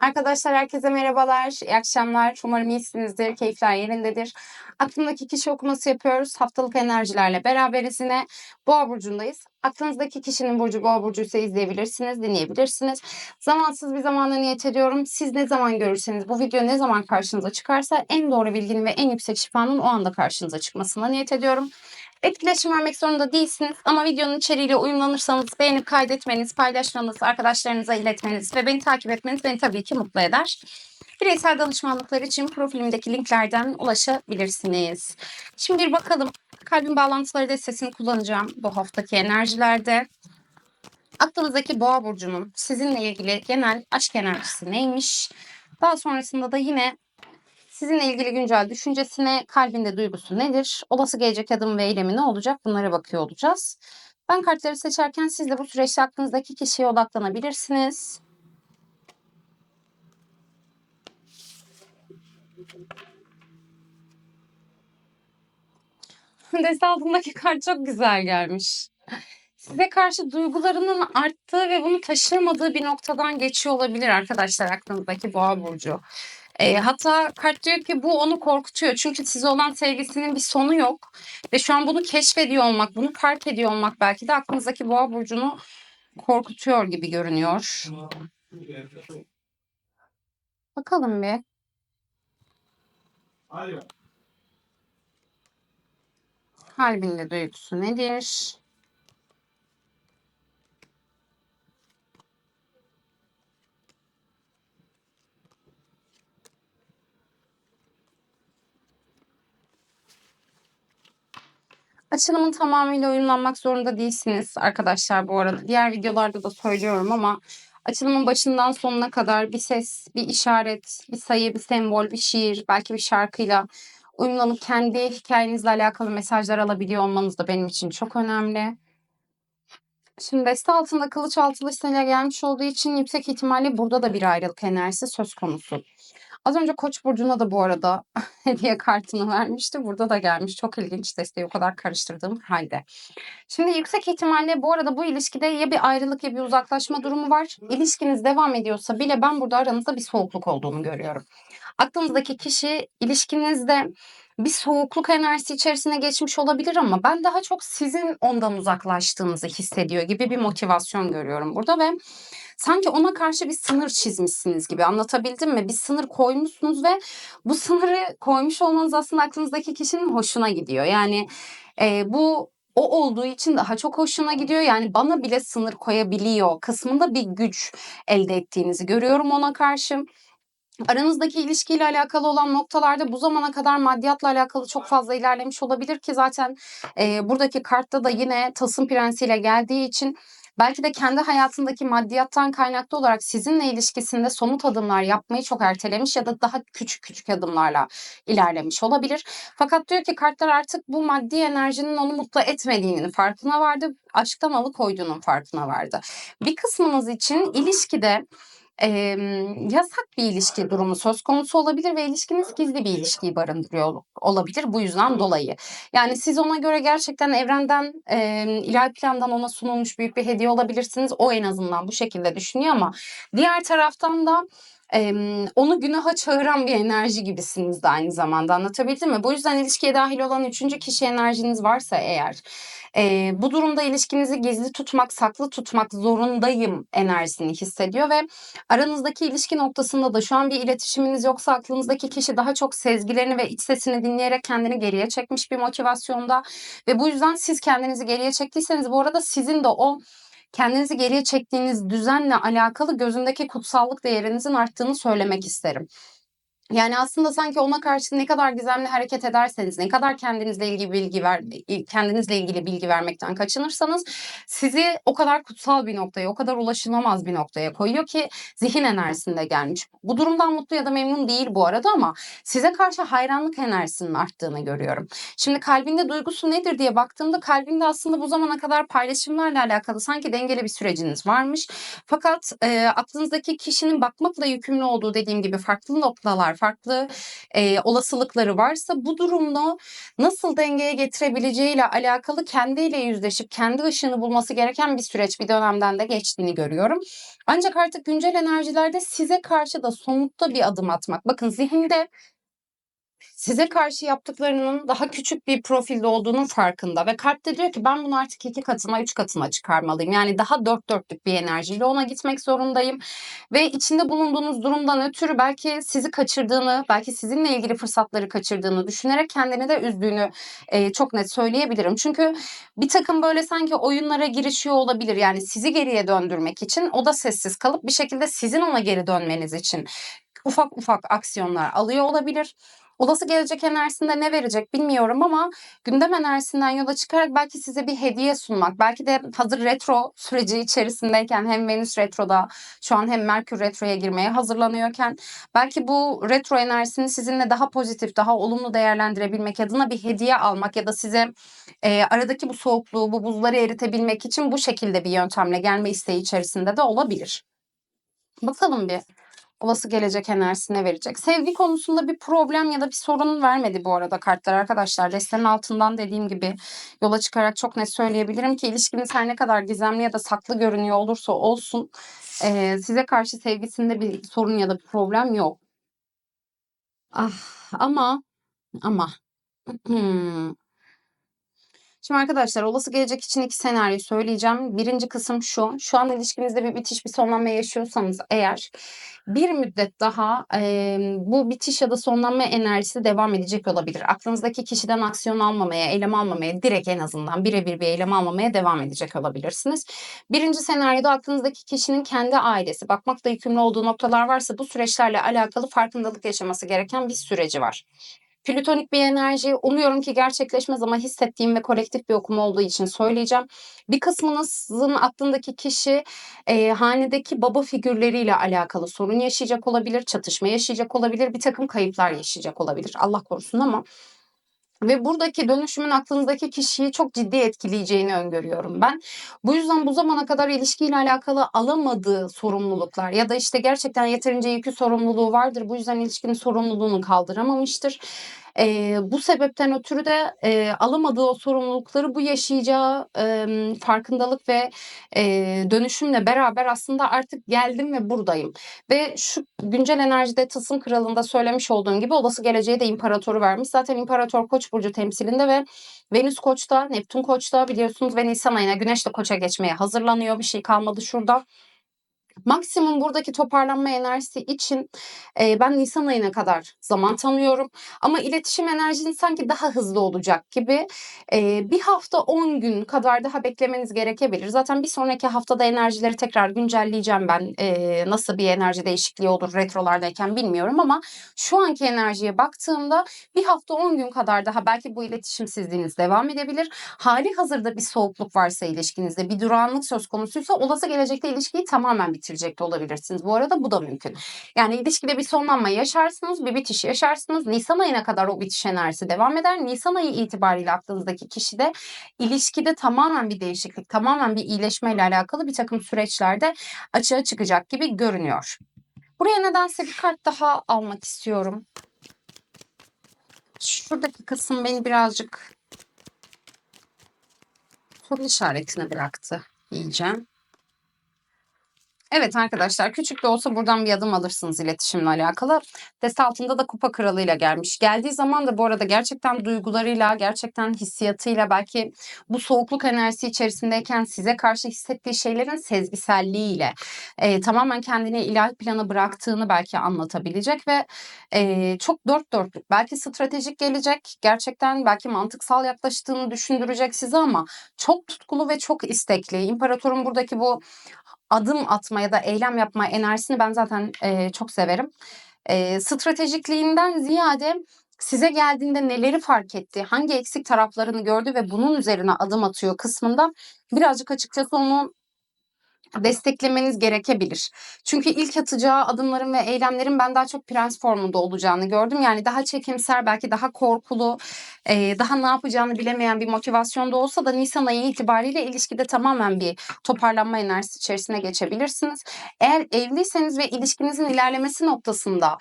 Arkadaşlar herkese merhabalar, iyi akşamlar. Umarım iyisinizdir, keyifler yerindedir. Aklımdaki kişi okuması yapıyoruz. Haftalık enerjilerle beraberiz yine. Boğa burcundayız. Aklınızdaki kişinin burcu Boğa burcuysa izleyebilirsiniz, dinleyebilirsiniz. Zamansız bir zamanda niyet ediyorum. Siz ne zaman görürseniz, bu video ne zaman karşınıza çıkarsa en doğru bilginin ve en yüksek şifanın o anda karşınıza çıkmasına niyet ediyorum. Etkileşim vermek zorunda değilsiniz ama videonun içeriğiyle uyumlanırsanız beğenip kaydetmeniz, paylaşmanız, arkadaşlarınıza iletmeniz ve beni takip etmeniz beni tabii ki mutlu eder. Bireysel danışmanlıklar için profilimdeki linklerden ulaşabilirsiniz. Şimdi bir bakalım kalbin bağlantıları destesini kullanacağım bu haftaki enerjilerde. Aklınızdaki boğa burcunun sizinle ilgili genel aşk enerjisi neymiş? Daha sonrasında da yine Sizinle ilgili güncel düşüncesine, kalbinde duygusu nedir? Olası gelecek adım ve eylemi ne olacak? Bunlara bakıyor olacağız. Ben kartları seçerken siz de bu süreçte aklınızdaki kişiye odaklanabilirsiniz. Deste altındaki kart çok güzel gelmiş. Size karşı duygularının arttığı ve bunu taşıyamadığı bir noktadan geçiyor olabilir arkadaşlar aklınızdaki boğa burcu. E, hatta kart diyor ki bu onu korkutuyor. Çünkü size olan sevgisinin bir sonu yok. Ve şu an bunu keşfediyor olmak, bunu fark ediyor olmak belki de aklınızdaki boğa burcunu korkutuyor gibi görünüyor. Bakalım bir. Kalbinde duygusu nedir? Açılımın tamamıyla uyumlanmak zorunda değilsiniz arkadaşlar bu arada. Diğer videolarda da söylüyorum ama açılımın başından sonuna kadar bir ses, bir işaret, bir sayı, bir sembol, bir şiir, belki bir şarkıyla uyumlanıp kendi hikayenizle alakalı mesajlar alabiliyor olmanız da benim için çok önemli. Şimdi deste altında kılıç altılısıyla gelmiş olduğu için yüksek ihtimalle burada da bir ayrılık enerjisi söz konusu. Az önce Koç burcuna da bu arada hediye kartını vermişti. Burada da gelmiş. Çok ilginç desteği o kadar karıştırdığım halde. Şimdi yüksek ihtimalle bu arada bu ilişkide ya bir ayrılık ya bir uzaklaşma durumu var. İlişkiniz devam ediyorsa bile ben burada aranızda bir soğukluk olduğunu görüyorum. Aklınızdaki kişi ilişkinizde bir soğukluk enerjisi içerisine geçmiş olabilir ama ben daha çok sizin ondan uzaklaştığınızı hissediyor gibi bir motivasyon görüyorum burada ve sanki ona karşı bir sınır çizmişsiniz gibi anlatabildim mi? Bir sınır koymuşsunuz ve bu sınırı koymuş olmanız aslında aklınızdaki kişinin hoşuna gidiyor. Yani e, bu o olduğu için daha çok hoşuna gidiyor. Yani bana bile sınır koyabiliyor kısmında bir güç elde ettiğinizi görüyorum ona karşı. Aranızdaki ilişkiyle alakalı olan noktalarda bu zamana kadar maddiyatla alakalı çok fazla ilerlemiş olabilir ki zaten e, buradaki kartta da yine tasım prensiyle geldiği için belki de kendi hayatındaki maddiyattan kaynaklı olarak sizinle ilişkisinde somut adımlar yapmayı çok ertelemiş ya da daha küçük küçük adımlarla ilerlemiş olabilir. Fakat diyor ki kartlar artık bu maddi enerjinin onu mutlu etmediğinin farkına vardı. Aşktan alıkoyduğunun farkına vardı. Bir kısmınız için ilişkide Emm, yasak bir ilişki durumu söz konusu olabilir ve ilişkiniz gizli bir ilişkiyi barındırıyor olabilir bu yüzden dolayı. Yani siz ona göre gerçekten evrenden, emm, ilahi plandan ona sunulmuş büyük bir hediye olabilirsiniz. O en azından bu şekilde düşünüyor ama diğer taraftan da Emm, onu günaha çağıran bir enerji gibisiniz de aynı zamanda. Anlatabildim mi? Bu yüzden ilişkiye dâhil olan üçüncü kişi enerjiniz varsa eğer, eee, bu durumda ilişkinizi gizli tutmak, saklı tutmak zorundayım enerjisini hissediyor ve aranızdaki ilişki noktasında da şu an bir iletişiminiz yoksa aklınızdaki kişi daha çok sezgilerini ve iç sesini dinleyerek kendini geriye çekmiş bir motivasyonda ve bu yüzden siz kendinizi geriye çektiyseniz bu arada sizin de o kendinizi geriye çektiğiniz düzenle alakalı gözündeki kutsallık değerinizin arttığını söylemek isterim. Yani aslında sanki ona karşı ne kadar gizemli hareket ederseniz, ne kadar kendinizle ilgili bilgi ver kendinizle ilgili bilgi vermekten kaçınırsanız sizi o kadar kutsal bir noktaya, o kadar ulaşılamaz bir noktaya koyuyor ki zihin enerjisinde gelmiş. Bu durumdan mutlu ya da memnun değil bu arada ama size karşı hayranlık enerjisinin arttığını görüyorum. Şimdi kalbinde duygusu nedir diye baktığımda kalbinde aslında bu zamana kadar paylaşımlarla alakalı sanki dengeli bir süreciniz varmış. Fakat e, aklınızdaki kişinin bakmakla yükümlü olduğu dediğim gibi farklı noktalar, farklı e, olasılıkları varsa bu durumda nasıl dengeye getirebileceğiyle alakalı kendiyle yüzleşip kendi ışığını bulması gereken bir süreç bir dönemden de geçtiğini görüyorum. Ancak artık güncel enerjilerde size karşı da somutta bir adım atmak. Bakın zihinde size karşı yaptıklarının daha küçük bir profilde olduğunun farkında ve kalpte diyor ki ben bunu artık iki katına, üç katına çıkarmalıyım. Yani daha dört dörtlük bir enerjiyle ona gitmek zorundayım. Ve içinde bulunduğunuz durumdan ötürü belki sizi kaçırdığını, belki sizinle ilgili fırsatları kaçırdığını düşünerek kendini de üzdüğünü e, çok net söyleyebilirim. Çünkü bir takım böyle sanki oyunlara girişiyor olabilir. Yani sizi geriye döndürmek için o da sessiz kalıp bir şekilde sizin ona geri dönmeniz için ufak ufak aksiyonlar alıyor olabilir. Olası gelecek enerjisinde ne verecek bilmiyorum ama gündem enerjisinden yola çıkarak belki size bir hediye sunmak, belki de hazır retro süreci içerisindeyken hem Venüs retroda şu an hem Merkür retroya girmeye hazırlanıyorken belki bu retro enerjisini sizinle daha pozitif, daha olumlu değerlendirebilmek adına bir hediye almak ya da size e, aradaki bu soğukluğu, bu buzları eritebilmek için bu şekilde bir yöntemle gelme isteği içerisinde de olabilir. Bakalım bir olası gelecek enerjisine verecek. Sevgi konusunda bir problem ya da bir sorun vermedi bu arada kartlar arkadaşlar. Destenin altından dediğim gibi yola çıkarak çok net söyleyebilirim ki ilişkiniz her ne kadar gizemli ya da saklı görünüyor olursa olsun size karşı sevgisinde bir sorun ya da bir problem yok. Ah ama ama hmm, Şimdi arkadaşlar olası gelecek için iki senaryo söyleyeceğim. Birinci kısım şu. Şu an ilişkinizde bir bitiş, bir sonlanma yaşıyorsanız eğer bir müddet daha e, bu bitiş ya da sonlanma enerjisi devam edecek olabilir. Aklınızdaki kişiden aksiyon almamaya, eylem almamaya, direkt en azından birebir bir eylem almamaya devam edecek olabilirsiniz. Birinci senaryoda aklınızdaki kişinin kendi ailesi, bakmakla yükümlü olduğu noktalar varsa bu süreçlerle alakalı farkındalık yaşaması gereken bir süreci var. Plütonik bir enerji umuyorum ki gerçekleşmez ama hissettiğim ve kolektif bir okuma olduğu için söyleyeceğim. Bir kısmınızın aklındaki kişi e, hanedeki baba figürleriyle alakalı sorun yaşayacak olabilir, çatışma yaşayacak olabilir, bir takım kayıplar yaşayacak olabilir. Allah korusun ama ve buradaki dönüşümün aklınızdaki kişiyi çok ciddi etkileyeceğini öngörüyorum ben. Bu yüzden bu zamana kadar ilişkiyle alakalı alamadığı sorumluluklar ya da işte gerçekten yeterince yükü sorumluluğu vardır. Bu yüzden ilişkinin sorumluluğunu kaldıramamıştır. E, bu sebepten ötürü de e, alamadığı o sorumlulukları bu yaşayacağı e, farkındalık ve e, dönüşümle beraber aslında artık geldim ve buradayım. Ve şu güncel enerjide tılsım kralında söylemiş olduğum gibi olası geleceğe de imparatoru vermiş. Zaten imparator koç burcu temsilinde ve Venüs koçta, Neptün koçta biliyorsunuz ve Nisan ayına güneş de koça geçmeye hazırlanıyor. Bir şey kalmadı şurada. Maksimum buradaki toparlanma enerjisi için e, ben Nisan ayına kadar zaman tanıyorum. Ama iletişim enerjinin sanki daha hızlı olacak gibi e, bir hafta 10 gün kadar daha beklemeniz gerekebilir. Zaten bir sonraki haftada enerjileri tekrar güncelleyeceğim ben. E, nasıl bir enerji değişikliği olur retrolardayken bilmiyorum ama şu anki enerjiye baktığımda bir hafta 10 gün kadar daha belki bu iletişimsizliğiniz devam edebilir. Hali hazırda bir soğukluk varsa ilişkinizde bir durağanlık söz konusuysa olası gelecekte ilişkiyi tamamen bitirir bitirecek de olabilirsiniz. Bu arada bu da mümkün. Yani ilişkide bir sonlanma yaşarsınız, bir bitiş yaşarsınız. Nisan ayına kadar o bitiş enerjisi devam eder. Nisan ayı itibariyle aklınızdaki kişi de ilişkide tamamen bir değişiklik, tamamen bir iyileşmeyle alakalı bir takım süreçlerde açığa çıkacak gibi görünüyor. Buraya nedense bir kart daha almak istiyorum. Şuradaki kısım beni birazcık soru işaretine bıraktı diyeceğim. Evet arkadaşlar küçük de olsa buradan bir adım alırsınız iletişimle alakalı. Deste altında da kupa kralıyla gelmiş. Geldiği zaman da bu arada gerçekten duygularıyla, gerçekten hissiyatıyla belki bu soğukluk enerjisi içerisindeyken size karşı hissettiği şeylerin sezgiselliğiyle e, tamamen kendini ilahi plana bıraktığını belki anlatabilecek ve e, çok dört dörtlük belki stratejik gelecek. Gerçekten belki mantıksal yaklaştığını düşündürecek size ama çok tutkulu ve çok istekli. İmparatorun buradaki bu adım atma ya da eylem yapma enerjisini ben zaten e, çok severim. E, stratejikliğinden ziyade size geldiğinde neleri fark etti, hangi eksik taraflarını gördü ve bunun üzerine adım atıyor kısmında birazcık açıkçası onu desteklemeniz gerekebilir. Çünkü ilk atacağı adımların ve eylemlerin ben daha çok prens formunda olacağını gördüm. Yani daha çekimser, belki daha korkulu, daha ne yapacağını bilemeyen bir motivasyonda olsa da nisan ayı itibariyle ilişkide tamamen bir toparlanma enerjisi içerisine geçebilirsiniz. Eğer evliyseniz ve ilişkinizin ilerlemesi noktasında,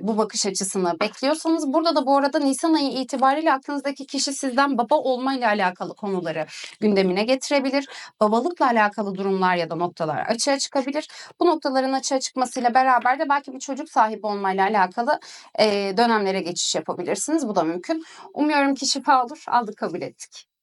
bu bakış açısını bekliyorsanız burada da bu arada nisan ayı itibariyle aklınızdaki kişi sizden baba olmayla alakalı konuları gündemine getirebilir. Babalıkla alakalı durumlar ya da noktalar açığa çıkabilir. Bu noktaların açığa çıkmasıyla beraber de belki bir çocuk sahibi olmayla alakalı, eee, dönemlere geçiş yapabilirsiniz. Bu da mümkün. Umuyorum ki şifa olur. Aldık, kabul ettik.